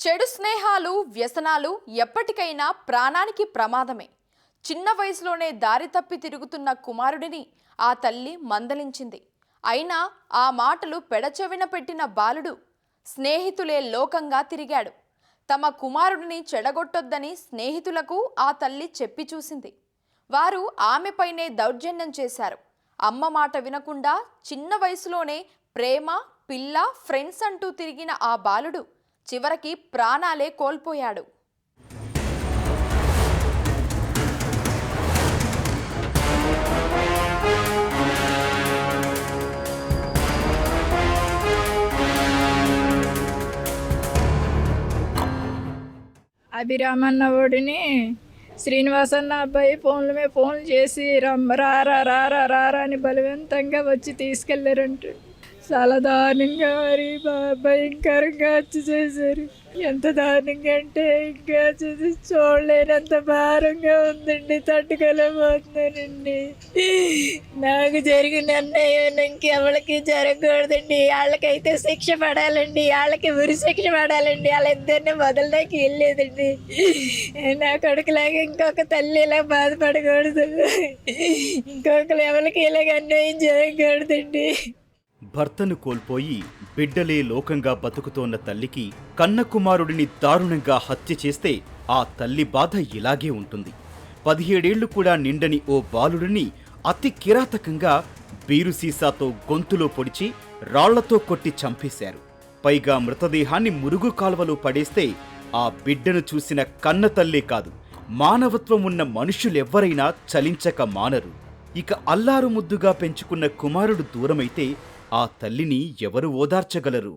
చెడు స్నేహాలు వ్యసనాలు ఎప్పటికైనా ప్రాణానికి ప్రమాదమే. చిన్న వయసులోనే దారి తప్పి తిరుగుతున్న కుమారుడిని ఆ తల్లి మందలించింది. అయినా ఆ మాటలు పెడచెవిన పెట్టిన బాలుడు స్నేహితులే లోకంగా తిరిగాడు. తమ కుమారుడిని చెడగొట్టొద్దని స్నేహితులకు ఆ తల్లి చెప్పి చూసింది. వారు ఆమెపైనే దౌర్జన్యం చేశారు. అమ్మ మాట వినకుండా చిన్న వయసులోనే ప్రేమ పిల్ల ఫ్రెండ్స్ అంటూ తిరిగిన ఆ బాలుడు చివరికి ప్రాణాలే కోల్పోయాడు. అభిరామన్న ఓడిని శ్రీనివాసన్న అబ్బాయి ఫోన్ల మీద ఫోన్లు చేసి రమ్మ రారా రారా రారా అని బలవంతంగా వచ్చి తీసుకెళ్ళారంట. చాలా దారుణంగా మరి బా- భయంకరంగా హత్య చేశారు. ఎంత దారుణంగా అంటే ఇంకా చూసి చూడలేనంత భారంగా ఉందండి. తట్టుకోలేకపోతున్నానండి. నాకు జరిగిన అన్యాయం ఇంకెవరికి జరగకూడదండి. వాళ్ళకైతే శిక్ష పడాలండి. వాళ్ళకి ఉరి శిక్ష పడాలండి. వాళ్ళిద్దరిని వదలడానికి వెళ్ళలేదండి నా కొడుకులాగా ఇంకొక తల్లి ఇలా బాధపడకూడదు. ఇంకొకరు ఎవరికి ఇలాగ అన్యాయం జరగకూడదండి. భర్తను కోల్పోయి బిడ్డలే లోకంగా బతుకుతోన్న తల్లికి కన్న కుమారుడిని దారుణంగా హత్య చేస్తే ఆ తల్లి బాధ ఇలాగే ఉంటుంది. పదిహేడేళ్ళు కూడా నిండని ఓ బాలుడిని అతి కిరాతకంగా బీరు సీసాతో గొంతులో పొడిచి రాళ్ళతో కొట్టి చంపేశారు. పైగా మృతదేహాన్ని మురుగు కాల్వలో పడేస్తే ఆ బిడ్డను చూసిన కన్న తల్లే కాదు మానవత్వం ఉన్న మనుషులెవ్వరైనా చలించక మానరు. ఇక అల్లారు ముద్దుగా పెంచుకున్న కుమారుడు దూరమైతే ఆ తల్లిని ఎవరు ఓదార్చగలరు?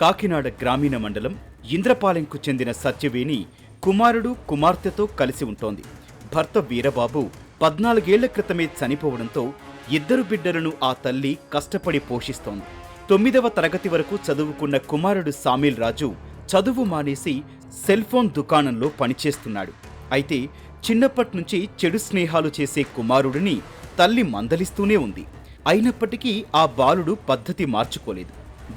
కాకినాడ గ్రామీణ మండలం ఇంద్రపాలెంకు చెందిన సత్యవేణి కుమారుడు కుమార్తెతో కలిసి ఉంటోంది. భర్త వీరబాబు పద్నాలుగేళ్ళ క్రితమే చనిపోవడంతో ఇద్దరు బిడ్డలను ఆ తల్లి కష్టపడి పోషిస్తోంది. తొమ్మిదవ తరగతి వరకు చదువుకున్న కుమారుడు సామీల్ రాజు చదువు మానేసి సెల్ ఫోన్ దుకాణంలో పనిచేస్తున్నాడు. అయితే చిన్నప్పటి నుంచి చెడు స్నేహాలు చేసే కుమారుడిని తల్లి మందలిస్తూనే ఉంది. అయినప్పటికీ ఆ బాలుడు పద్ధతి మార్చుకోలేదు.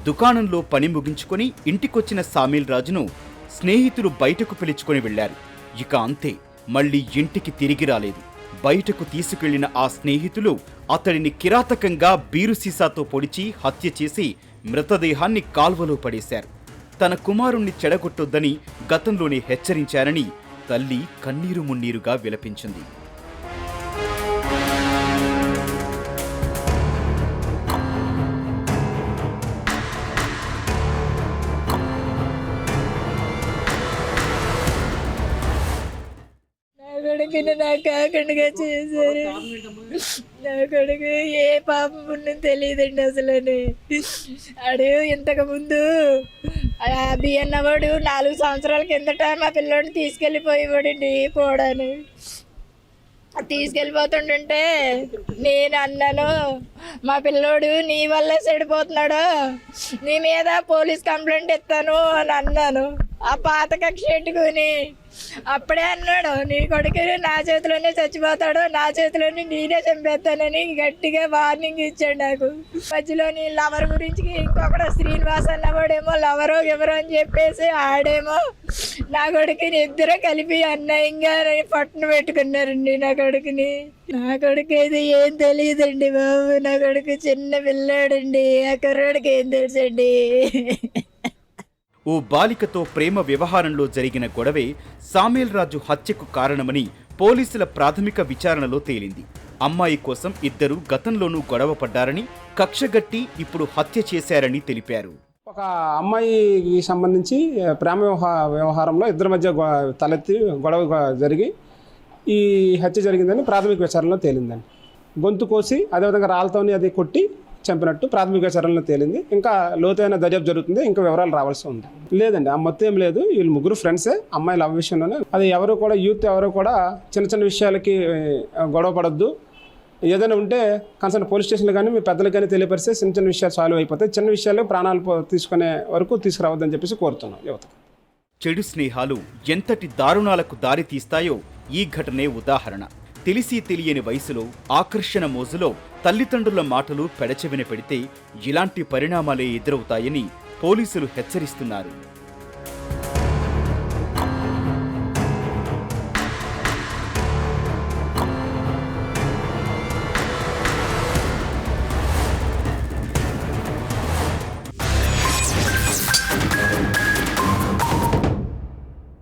దుకాణంలో పని ముగించుకొని ఇంటికొచ్చిన సామీల్ రాజును స్నేహితులు బయటకు పిలుచుకొని వెళ్ళారు ఇక అంతే మళ్ళీ ఇంటికి తిరిగి రాలేదు. బయటకు తీసుకెళ్ళిన ఆ స్నేహితులు అతడిని కిరాతకంగా బీరు సీసాతో పొడిచి హత్య చేసి మృతదేహాన్ని కాల్వలో పడేశారు. తన కుమారుణ్ణి చెడగొట్టొద్దని గతంలోనే హెచ్చరించారని తల్లి కన్నీరు మున్నీరుగా విలపించింది. కొడుకుని నా కాకుండా చేశారు. నా కొడుకు ఏ పాపం ఉన్నది తెలియదండి అసలు అడే ఇంతకు ముందు. అభి అన్నవాడు నాలుగు సంవత్సరాల కిందట మా పిల్లోడిని తీసుకెళ్ళిపోయేవాడండి పోడాను. తీసుకెళ్ళిపోతుంటుంటే నేను అన్నాను మా పిల్లోడు నీ వల్లే చెడిపోతున్నాడు. నీ మీద పోలీస్ కంప్లైంట్ ఇస్తాను అని అన్నాను. ఆ పాత కక్ష పెట్టుకుని అప్పుడే అన్నాడు నీ కొడుకు నా చేతిలోనే చచ్చిపోతాడు నా చేతిలోనే నేనే చంపేస్తానని గట్టిగా వార్నింగ్ ఇచ్చాడు నాకు. మధ్యలోని లవర్ గురించి ఇంకొకడు శ్రీనివాస్ అన్నవాడేమో లవరు ఎవరు అని చెప్పేసి ఆడేమో నా కొడుకుని ఇద్దరు కలిపి అన్యాయంగా పట్టును పెట్టుకున్నారండి నా కొడుకుని. నా కొడుకు అయితే ఏం తెలియదండి బాబు. నా కొడుకు చిన్న పిల్లాడండి. ఆ కుర్రాడికి ఏం తెలుసండి? ఓ బాలికతో ప్రేమ వ్యవహారంలో జరిగిన గొడవే సామేల్ రాజు హత్యకు కారణమని పోలీసుల ప్రాథమిక విచారణలో తేలింది. అమ్మాయి కోసం ఇద్దరు గతంలోనూ గొడవ పడ్డారని కక్షగట్టి ఇప్పుడు హత్య చేశారని తెలిపారు. ఒక అమ్మాయికి సంబంధించి ప్రేమ వ్యవహారంలో ఇద్దరి మధ్య తలెత్తి గొడవ జరిగి ఈ హత్య జరిగిందని ప్రాథమిక విచారణలో తేలిందండి. గొంతు కోసి అదేవిధంగా రాళ్ళతోని అది కొట్టి చంపినట్టు ప్రాథమిక విచారణలో తేలింది. ఇంకా లోతైన దర్యాప్తు జరుగుతుంది. ఇంకా వివరాలు రావాల్సి ఉంది. లేదండి ఆ మొత్తం ఏం లేదు. వీళ్ళు ముగ్గురు ఫ్రెండ్సే అమ్మాయిల లవ్ విషయంలోనే. అది ఎవరు కూడా యూత్ ఎవరు కూడా చిన్న చిన్న విషయాలకి గొడవ పడద్దు. ఏదైనా ఉంటే కన్సర్న్ పోలీస్ స్టేషన్లో కానీ మీ పెద్దలు కానీ తెలియపరిస్తే చిన్న చిన్న విషయాలు సాల్వ్ అయిపోతాయి. చిన్న విషయాలు ప్రాణాలు తీసుకునే వరకు తీసుకురావద్దని చెప్పేసి కోరుతున్నాం యువత చెడు స్నేహాలు ఎంతటి దారుణాలకు దారి తీస్తాయో ఈ ఘటనే ఉదాహరణ. తెలిసి తెలియని వయసులో ఆకర్షణ మోజులో తల్లిదండ్రుల మాటలు పెడచెవిన పెడితే ఇలాంటి పరిణామాలే ఎదురవుతాయని పోలీసులు హెచ్చరిస్తున్నారు.